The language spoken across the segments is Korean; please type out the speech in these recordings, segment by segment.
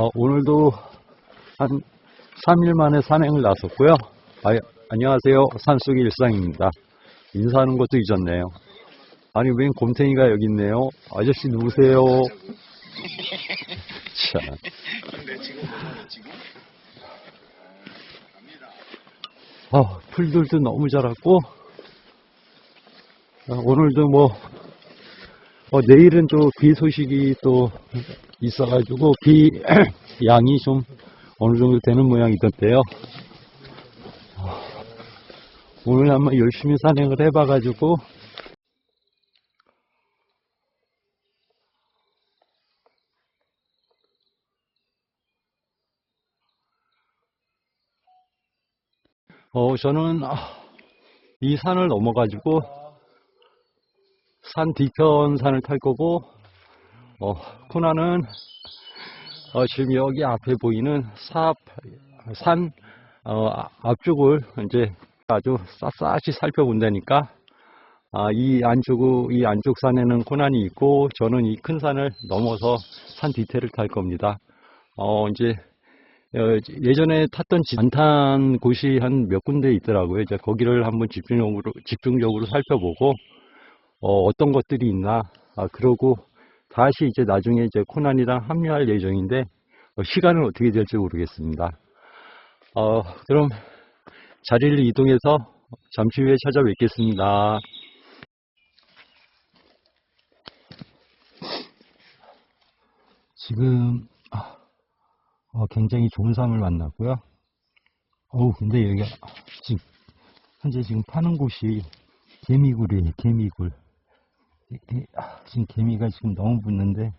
어, 오늘도 한 3일 만에 산행을 나섰고요. 아, 안녕하세요. 산속의 일상입니다. 인사하는 것도 잊었네요. 아니, 웬 곰탱이가 여기 있네요. 아저씨 누구세요? 참. 아, 풀들도 너무 자랐고, 어, 오늘도 뭐, 어, 내일은 또 비 소식이 또 있어가지고, 비 양이 좀 어느 정도 되는 모양이던데요. 아, 오늘 한번 열심히 산행을 해봐가지고, 어, 저는, 아, 이 산을 넘어가지고, 산 뒤편 산을 탈 거고, 어, 코나는, 어, 지금 여기 앞에 보이는 사, 산, 어, 아- 앞쪽을 이제 아주 샅샅이 살펴본다니까, 아, 이 안쪽, 이 안쪽 산에는 코난이 있고, 저는 이 큰 산을 넘어서 산 뒤태를 탈 겁니다. 어, 이제, 어, 예전에 탔던 안탄 곳이 한 몇 군데 있더라고요. 이제 거기를 한번 집중적으로, 집중적으로 살펴보고, 어, 떤 것들이 있나, 아, 그러고 다시 이제 나중에 이제 코난이랑 합류할 예정인데, 어, 시간은 어떻게 될지 모르겠습니다. 어, 그럼 자리를 이동해서 잠시 후에 찾아뵙겠습니다. 지금, 아, 어, 굉장히 좋은 삶을 만났고요. 어우, 근데 여기가 지금, 현재 지금 파는 곳이 개미굴이에요, 개미굴. 아, 지금 개미가 지금 너무 붙는데,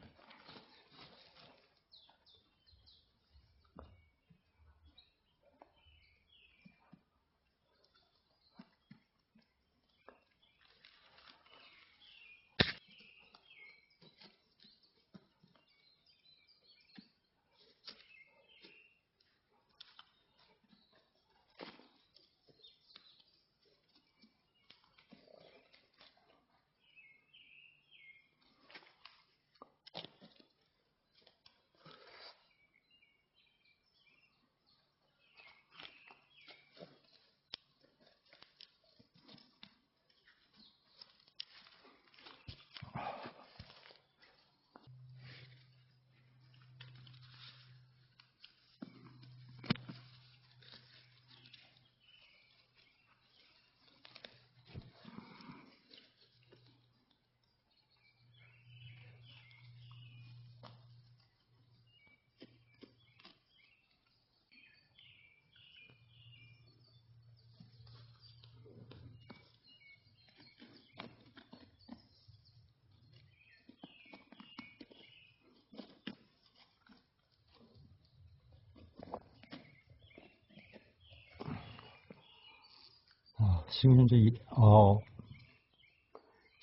어, 지금 현재, 이- 어,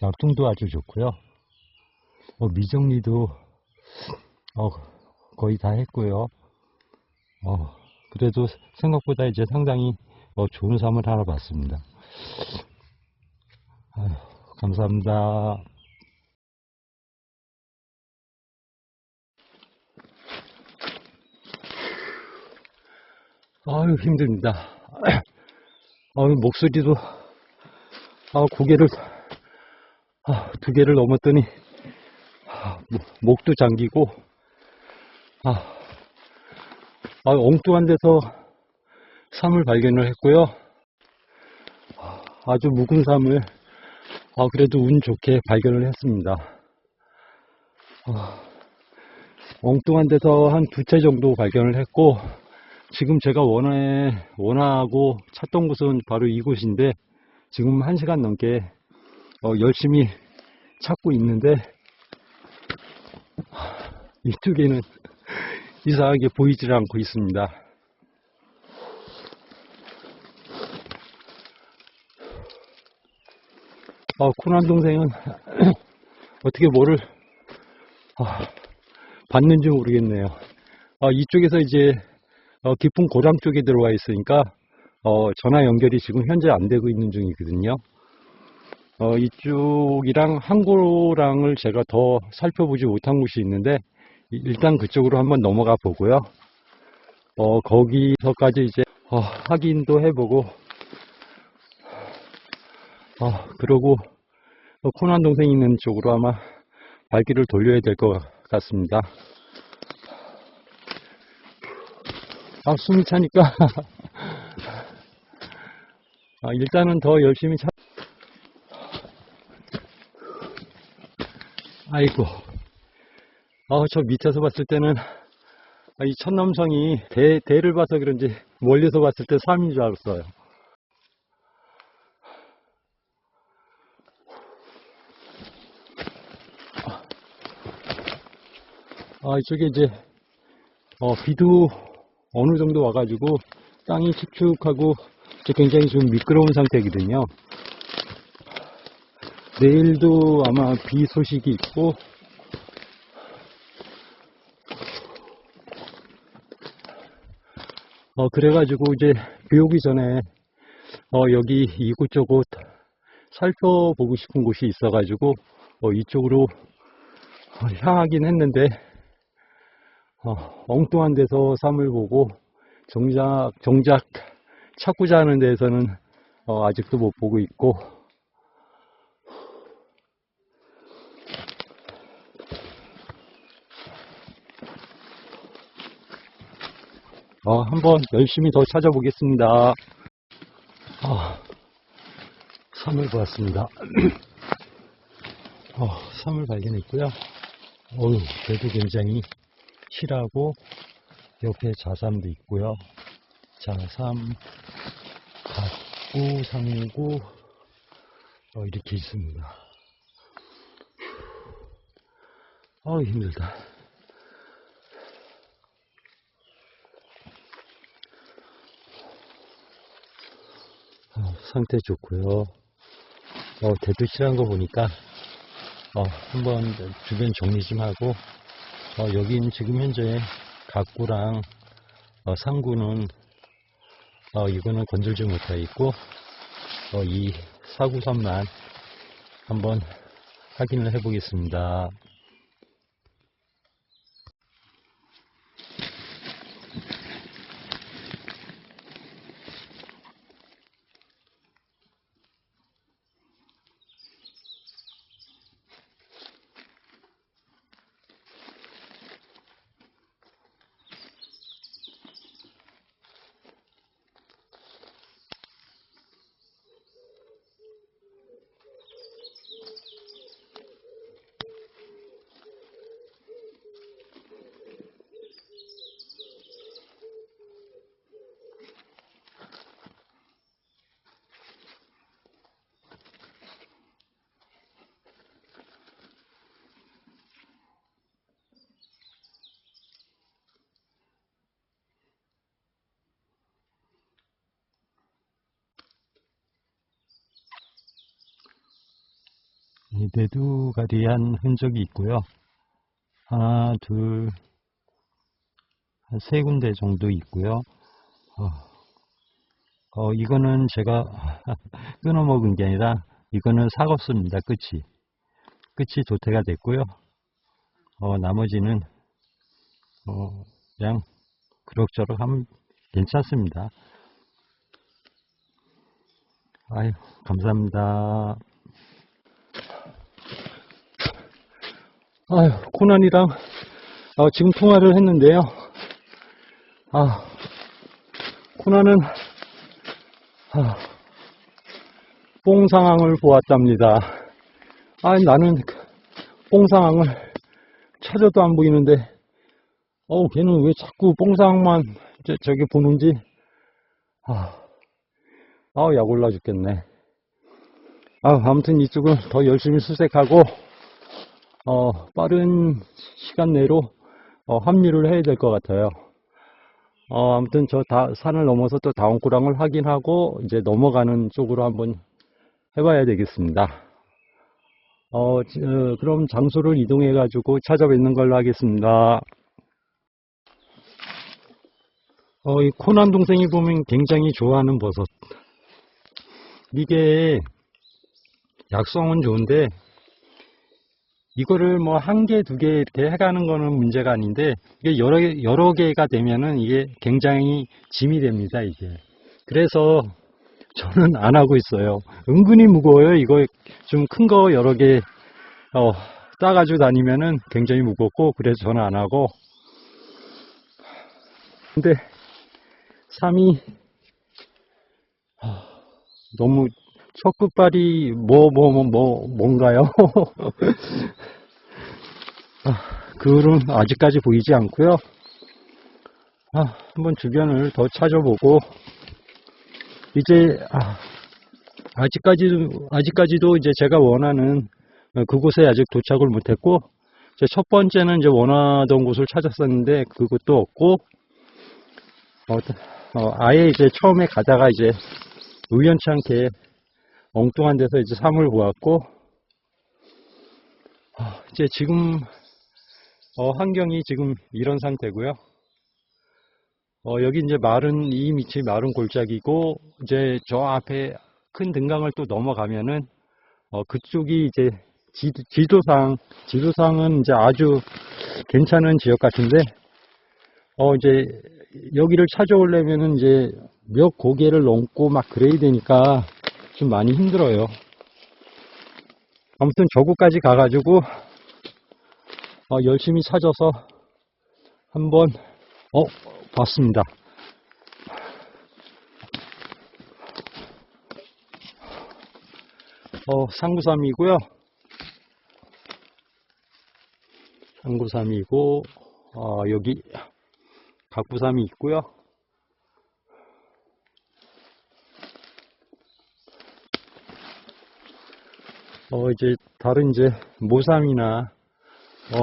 약동도 아주 좋고요. 어, 미정리도, 어, 거의 다 했고요. 어, 그래도 생각보다 이제 상당히 어, 좋은 삶을 하나 봤습니다. 아휴, 감사합니다. 아유, 힘듭니다. 아유, 목소리도, 아, 고개를, 아, 두 개를 넘었더니, 아, 목- 목도 잠기고, 아, 아, 엉뚱한 데서 삶을 발견을 했고요. 아, 아주 묵은 삶을, 아, 그래도 운 좋게 발견을 했습니다. 아, 엉뚱한 데서 한 두 채 정도 발견을 했고, 지금 제가 원해, 원하고 찾던 곳은 바로 이곳인데, 지금 한 시간 넘게 어, 열심히 찾고 있는데, 하, 이쪽에는 이상하게 보이질 않고 있습니다. 어, 코난 동생은 어떻게 뭐를 아, 봤는지 모르겠네요. 아, 이쪽에서 이제 어, 깊은 고장 쪽에 들어와 있으니까 어, 전화 연결이 지금 현재 안 되고 있는 중이거든요. 어, 이쪽이랑 항구랑을 제가 더 살펴보지 못한 곳이 있는데 이- 일단 그쪽으로 한번 넘어가 보고요. 어, 거기서까지 이제, 어, 확인도 해보고, 어, 그러고, 어, 코난 동생 있는 쪽으로 아마 발길을 돌려야 될 것 같습니다. 아, 숨이 차니까. 아, 일단은 더 열심히 차. 아이고. 아, 저 밑에서 봤을 때는 아, 이 천남성이 대, 대를 봐서 그런지 멀리서 봤을 때 삶인 줄 알았어요. 아, 이쪽에 이제, 어, 비도 어느 정도 와가지고 땅이 축축하고 굉장히 좀 미끄러운 상태거든요. 내일도 아마 비 소식이 있고, 어, 그래가지고 이제 비 오기 전에, 어, 여기 이곳저곳 살펴보고 싶은 곳이 있어가지고, 어, 이쪽으로 어, 향하긴 했는데, 어, 엉뚱한 데서 삶을 보고, 정작, 정작 찾고자 하는 데에서는 어, 아직도 못 보고 있고, 어, 한번 열심히 더 찾아보겠습니다. 아, 섬을 보았습니다. 어, 섬을 발견했고요. 어우, 배도 굉장히 실하고, 옆에 자삼도 있고요. 자삼, 갑구, 상구, 어, 이렇게 있습니다. 어우, 힘들다. 어, 상태 좋고요. 어, 대도 실한 거 보니까 어, 한번 주변 정리 좀 하고 어, 여긴 지금 현재 각구랑 어, 상구는 어, 이거는 건들지 못하고 있고 어, 이 사구선만 한번 확인을 해 보겠습니다. 내두가리한 흔적이 있고요. 하나, 둘, 한 세 군데 정도 있고요. 어, 어, 이거는 제가 끊어 먹은 게 아니라 이거는 사과수입니다. 끝이. 끝이 도태가 됐고요. 어, 나머지는 어, 그냥 그럭저럭 하면 괜찮습니다. 아유, 감사합니다. 아유, 코난이랑 어, 지금 통화를 했는데요. 아, 코난은 아, 뽕 상황을 보았답니다. 아, 나는 뽕 상황을 찾아도 안 보이는데, 어우, 걔는 왜 자꾸 뽕 상황만 저, 저기 보는지, 아, 아우, 약 올라 죽겠네. 아, 아무튼 이쪽은 더 열심히 수색하고, 어, 빠른 시간 내로 어, 합류를 해야 될 것 같아요. 어, 아무튼 저 다, 산을 넘어서 또 다운구랑을 확인하고 이제 넘어가는 쪽으로 한번 해봐야 되겠습니다. 어, 지- 어, 그럼 장소를 이동해 가지고 찾아뵙는 걸로 하겠습니다. 어, 이 코난 동생이 보면 굉장히 좋아하는 버섯. 이게 약성은 좋은데 이거를 뭐 한 개, 두 개 이렇게 해가는 거는 문제가 아닌데, 이게 여러, 개- 여러 개가 되면은 이게 굉장히 짐이 됩니다, 이게. 그래서 저는 안 하고 있어요. 은근히 무거워요. 이거 좀 큰 거 여러 개, 어, 따가지고 다니면은 굉장히 무겁고, 그래서 저는 안 하고. 근데, 삶이, 하, 너무 첫 끝발이 뭐, 뭐, 뭔가요? 아, 그은 아직까지 보이지 않고요. 아, 한번 주변을 더 찾아보고, 이제, 아, 아직까지도, 아직까지도 이제 제가 원하는 어, 그곳에 아직 도착을 못했고, 첫 번째는 이제 원하던 곳을 찾았었는데, 그것도 없고, 어, 어, 아예 이제 처음에 가다가 이제 우연치 않게 엉뚱한 데서 이제 삶을 보았고, 아, 이제 지금, 어, 환경이 지금 이런 상태고요. 어, 여기 이제 마른, 이 밑이 마른 골짜기고, 이제 저 앞에 큰 등강을 또 넘어가면은, 어, 그쪽이 이제 지, 지도상, 지도상은 이제 아주 괜찮은 지역 같은데, 어, 이제 여기를 찾아오려면은 이제 몇 고개를 넘고 막 그래야 되니까 좀 많이 힘들어요. 아무튼 저곳까지 가가지고, 어, 열심히 찾아서 한번, 어, 봤습니다. 어, 상구삼이고요. 상구삼이고, 어, 여기 각구삼이 있고요. 어, 이제 다른 이제 모삼이나 어,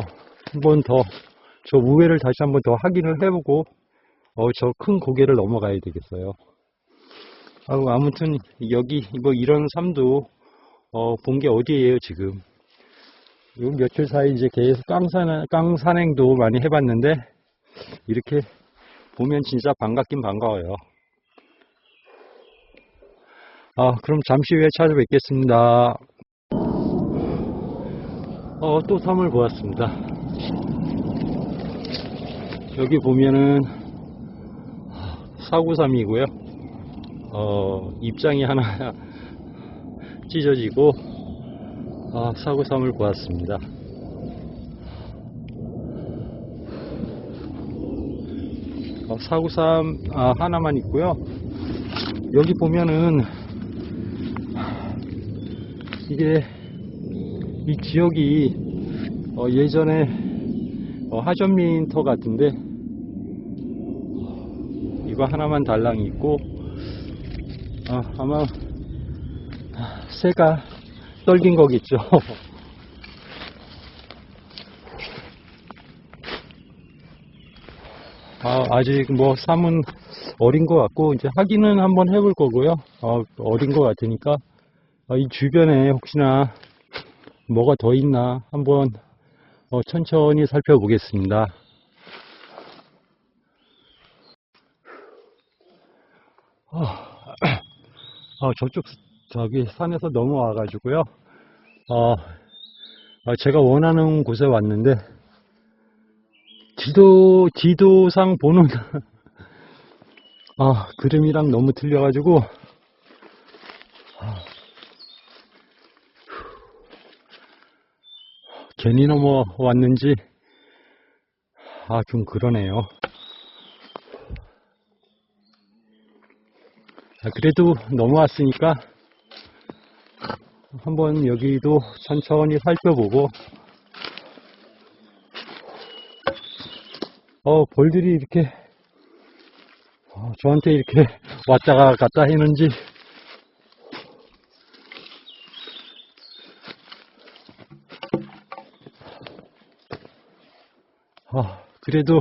한 번 더 저 우회를 다시 한 번 더 확인을 해보고 어, 저 큰 고개를 넘어가야 되겠어요. 아우, 아무튼 여기 뭐 이런 삶도 어, 본 게 어디예요 지금? 요 며칠 사이 이제 계속 깡산 깡산행도 많이 해봤는데 이렇게 보면 진짜 반갑긴 반가워요. 아, 그럼 잠시 후에 찾아뵙겠습니다. 어, 또 섬을 보았습니다. 여기 보면은 사구삼이고요. 어, 입장이 하나 찢어지고 아, 사구삼을 보았습니다. 어, 사구삼 아, 하나만 있고요. 여기 보면은 이게 이 지역이 어, 예전에 어, 하전민터 같은데 이거 하나만 달랑 있고 아, 아마 새가 떨긴 거겠죠. 아, 아직 뭐 삶은 어린 것 같고 이제 확인은 한번 해볼 거고요. 어, 어린 것 같으니까 아, 이 주변에 혹시나 뭐가 더 있나 한번 어, 천천히 살펴보겠습니다. 아, 어, 저쪽 저기 산에서 넘어와 가지고요. 어, 어, 제가 원하는 곳에 왔는데 지도 지도상 보는 아, 그림이랑 너무 틀려 가지고 괜히 넘어왔는지. 아, 좀 그러네요. 아, 그래도 넘어왔으니까 한번 여기도 천천히 살펴보고. 어 벌들이 이렇게 어, 저한테 이렇게 왔다가 갔다 했는지 아, 그래도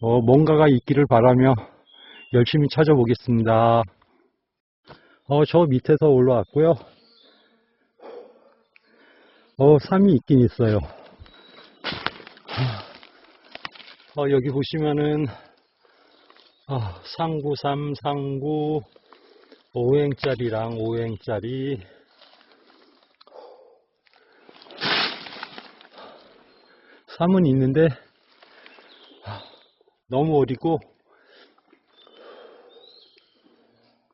어, 뭔가가 있기를 바라며 열심히 찾아보겠습니다. 어, 저 밑에서 올라왔고요. 어, 삶이 있긴 있어요. 어, 여기 보시면은, 아, 상구 3, 상구 5행짜리랑 5행짜리, 삶은 있는데 하, 너무 어리고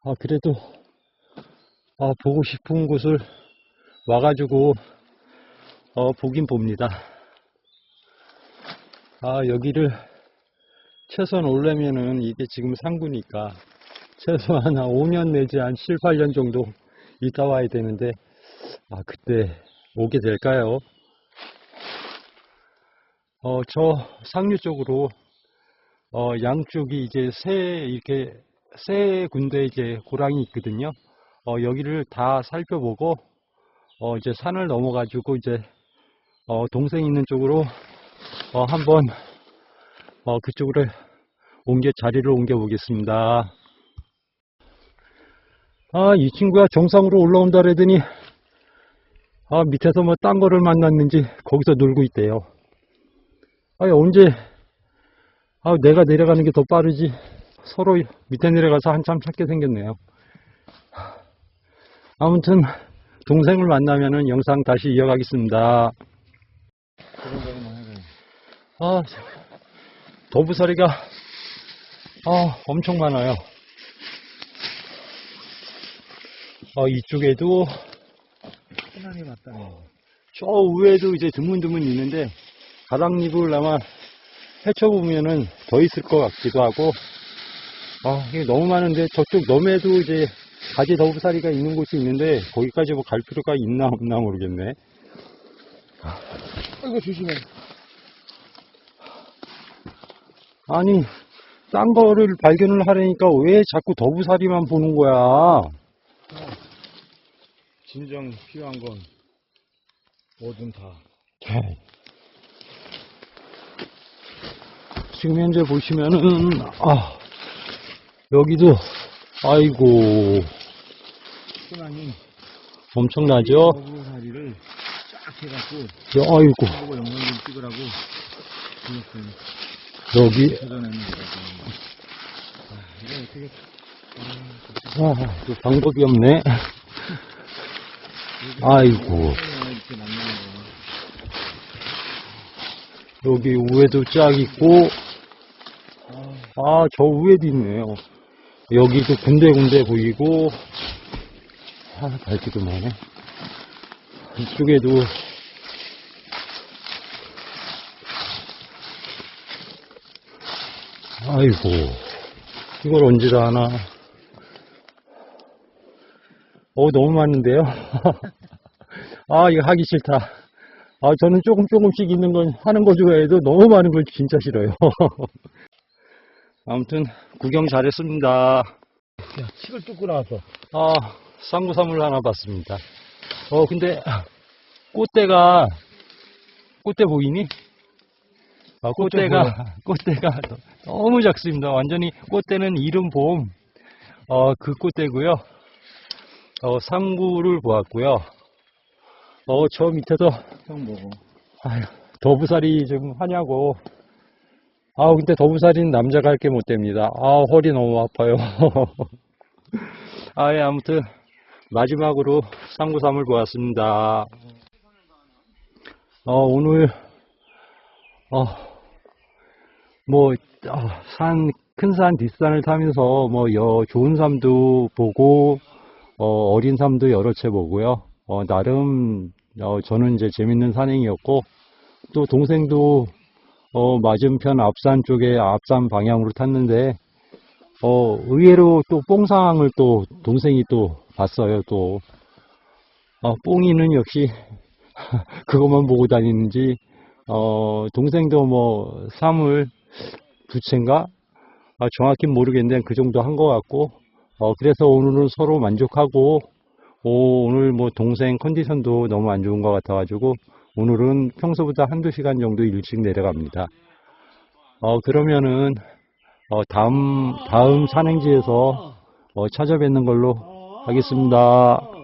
아 그래도 아 보고 싶은 곳을 와가지고 어 보긴 봅니다. 아 여기를 최소한 오려면은 이게 지금 상구니까 최소한 한 5년 내지 한 7, 8년 정도 있다 와야 되는데 아 그때 오게 될까요? 어, 저 상류 쪽으로 어, 양쪽이 이제 세 이렇게 세 군데 이제 고랑이 있거든요. 어, 여기를 다 살펴보고 어, 이제 산을 넘어 가지고 이제 어, 동생 있는 쪽으로 어, 한번 어, 그쪽으로 옮겨 자리를 옮겨 보겠습니다. 아, 이 친구가 정상으로 올라온다 그러더니 아, 밑에서 뭐 딴 거를 만났는지 거기서 놀고 있대요. 아니, 언제, 아, 내가 내려가는 게 더 빠르지. 서로 밑에 내려가서 한참 찾게 생겼네요. 아무튼, 동생을 만나면은 영상 다시 이어가겠습니다. 아, 도부서리가, 아, 엄청 많아요. 아, 이쪽에도, 하나님 맞다네. 저 위에도 이제 드문드문 있는데, 가랑잎을 아마 헤쳐보면은 더 있을 것 같기도 하고, 아, 이게 너무 많은데, 저쪽 너매도 이제 가지 더부사리가 있는 곳이 있는데, 거기까지 뭐 갈 필요가 있나 없나 모르겠네. 아이고, 조심해. 아니, 딴 거를 발견을 하려니까 왜 자꾸 더부사리만 보는 거야? 진정 필요한 건 뭐든 다. 오케이. 지금 현재 보시면은, 아, 여기도, 아이고, 소나님, 엄청나죠? 쫙 해갖고, 아이고, 하고 영상 좀 찍으라고. 여기. 아, 아, 또 방법이 없네. 아이고. 여기 위에도 쫙 있고, 아, 저 위에도 있네요. 여기도 군데군데 보이고, 아, 밝기도 많네. 이쪽에도, 아이고, 이걸 언제 다 하나. 어, 너무 많은데요? 아, 이거 하기 싫다. 아, 저는 조금 조금씩 있는 건 하는 거 좋아해도 너무 많은 걸 진짜 싫어요. 아무튼 구경 잘했습니다. 야, 칡을 뚫고 나왔어. 아, 쌍구사물 하나 봤습니다. 어, 근데 꽃대가 꽃대 보이니? 아, 꽃대 꽃대가 꽃대가 너무 작습니다. 완전히 꽃대는 이른 봄. 어, 그 꽃대고요. 어, 상구를 보았고요. 어, 저 밑에서 형 먹어. 아휴, 더부살이 좀 하냐고. 아 근데 더부살이는 남자가 할 게 못 됩니다. 아, 허리 너무 아파요. 아, 예, 아무튼, 마지막으로 상구삼을 보았습니다. 어, 오늘, 어, 뭐, 어, 산, 큰 산, 뒷산을 타면서, 뭐, 여, 좋은 삶도 보고, 어, 어린 삶도 여러 채 보고요. 어, 나름, 어, 저는 이제 재밌는 산행이었고, 또 동생도, 어, 맞은편 앞산 쪽에 앞산 방향으로 탔는데, 어, 의외로 또 뽕상을 또 동생이 또 봤어요, 또. 어, 뽕이는 역시 그것만 보고 다니는지, 어, 동생도 뭐, 사물 두 채인가? 아, 정확히 모르겠는데 그 정도 한 것 같고, 어, 그래서 오늘은 서로 만족하고, 오, 오늘 뭐 동생 컨디션도 너무 안 좋은 것 같아가지고, 오늘은 평소보다 한두 시간 정도 일찍 내려갑니다. 어, 그러면은, 어, 다음, 다음 산행지에서 어, 찾아뵙는 걸로 하겠습니다.